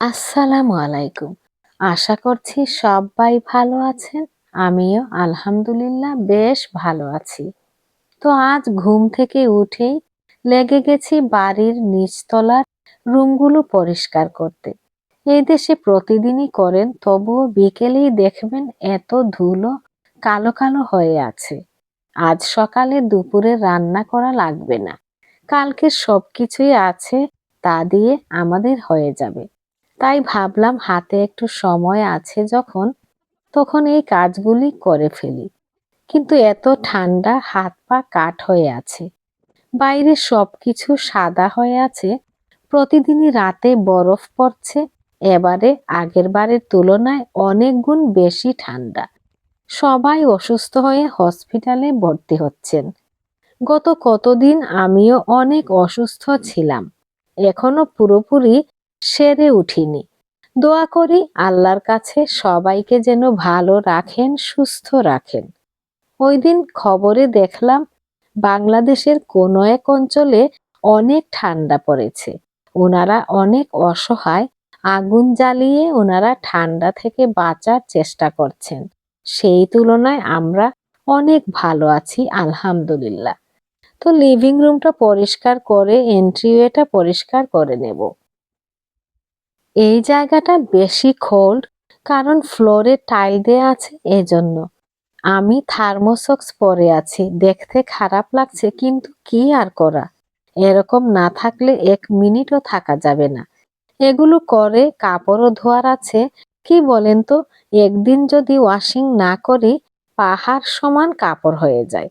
আসসালামু আলাইকুম। আশা করছি সবাই ভালো আছেন। আমিও আলহামদুলিল্লাহ বেশ ভালো আছি। তো আজ ঘুম থেকে উঠেই লেগে গেছি বাড়ির নিচতলার রুমগুলো পরিষ্কার করতে। এই দেশে প্রতিদিনই করেন, তবুও বিকেলেই দেখবেন এত ধুলো কালো কালো হয়ে আছে। আজ সকালে দুপুরে রান্না করা লাগবে না। কালকে সবকিছুই আছে, তা দিয়ে আমাদের হয়ে যাবে। তাই ভাবলাম হাতে একটু সময় আছে যখন, তখন এই কাজগুলি করে ফেলি। কিন্তু এত ঠান্ডা হাত পা কাঠ হয়ে আছে। বাইরে সব কিছু সাদা হয়ে আছে। প্রতিদিনই রাতে বরফ পড়ছে। এবারে আগের বারের তুলনায় অনেক গুণ বেশি ঠান্ডা। সবাই অসুস্থ হয়ে হসপিটালে ভর্তি হচ্ছেন। গত কতদিন আমিও অনেক অসুস্থ ছিলাম। এখনও পুরোপুরি সেরে উঠিনি। দোয়া করি আল্লাহর কাছে সবাইকে যেন ভালো রাখেন, সুস্থ রাখেন। ওই দিন খবরে দেখলাম, বাংলাদেশের কোনো এক অঞ্চলে অনেক ঠান্ডা পড়েছে। ওনারা অনেক অসহায়, আগুন জ্বালিয়ে ওনারা ঠান্ডা থেকে বাঁচার চেষ্টা করছেন। সেই তুলনায় আমরা অনেক ভালো আছি, আলহামদুলিল্লাহ। তো লিভিং রুমটা পরিষ্কার করে এন্ট্রিওয়েটা পরিষ্কার করে নেব। এই জায়গাটা বেশি খোল্ড কারণ ফ্লোরে টাইল দেয়া আছে এজন্য। আমি থার্মোসক্স পরে আছি, দেখতে খারাপ লাগছে কিন্তু কি আর করা? এরকম না থাকলে এক মিনিটও থাকা যাবে না। এগুলো করে কাপড়ও ধোয়ার আছে, কি বলেন তো? একদিন যদি ওয়াশিং না করি, পাহাড় সমান কাপড় হয়ে যায়।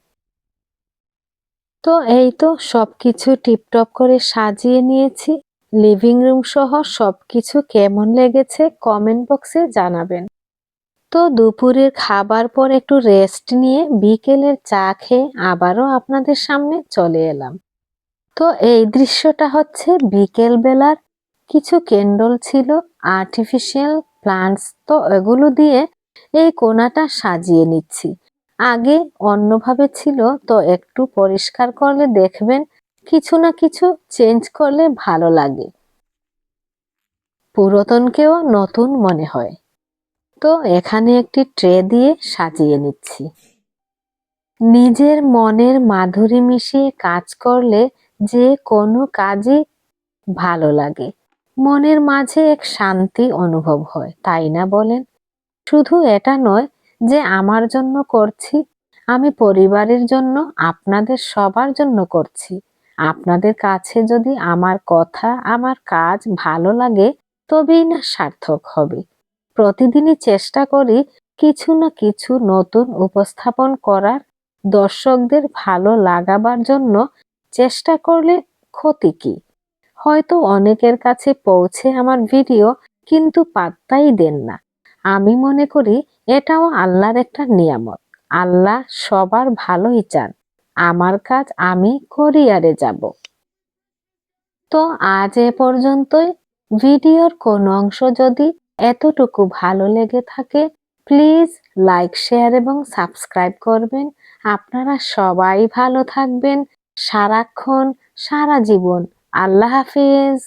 তো এই তো সবকিছু টিপটপ করে সাজিয়ে নিয়েছি। লিভিং রুম সহ সব কিছু কেমন লেগেছে কমেন্ট বক্সে জানাবেন। তো দুপুরের খাবার পর একটু রেস্ট নিয়ে বিকেলের চা খেয়ে আবারও আপনাদের সামনে চলে এলাম। তো এই দৃশ্যটা হচ্ছে বিকেল বেলার কিছু ক্যান্ডল ছিল আর্টিফিশিয়াল প্লান্টস তো এগুলো দিয়ে এই কোনাটা সাজিয়ে নিচ্ছি। আগে অন্যভাবে ছিল, তো একটু পরিষ্কার করলে দেখবেন কিছু না কিছু চেঞ্জ করলে ভালো লাগে। পুরাতনকেও নতুন মনে হয়। তো এখানে একটি ট্রে দিয়ে সাজিয়ে নিচ্ছি। নিজের মনের মাধুরী মিশিয়ে কাজ করলে যে কোনো কাজই ভালো লাগে। মনের মাঝে এক শান্তি অনুভব হয়, তাই না বলেন? শুধু এটা নয় যে আমার জন্য করছি, আমি পরিবারের জন্য, আপনাদের সবার জন্য করছি। আপনাদের কাছে যদি আমার কথা, আমার কাজ ভালো লাগে, তবেই না সার্থক হবে। প্রতিদিনই চেষ্টা করি কিছু না কিছু নতুন উপস্থাপন করার। দর্শকদের ভালো লাগাবার জন্য চেষ্টা করলে ক্ষতি কি? হয়তো অনেকের কাছে পৌঁছে আমার ভিডিও, কিন্তু পাত্তাই দেন না। আমি মনে করি এটাও আল্লাহর একটা নিয়ামত। আল্লাহ সবার ভালোই চান। আমার কাজ আমি কোরিয়ারে যাব। তো আজ এ পর্যন্তই। ভিডিওর কোন অংশ যদি এতটুকু ভালো লেগে থাকে, প্লিজ লাইক, শেয়ার এবং সাবস্ক্রাইব করবেন। আপনারা সবাই ভালো থাকবেন। সারাক্ষণ, সারা জীবন। আল্লাহ হাফিজ।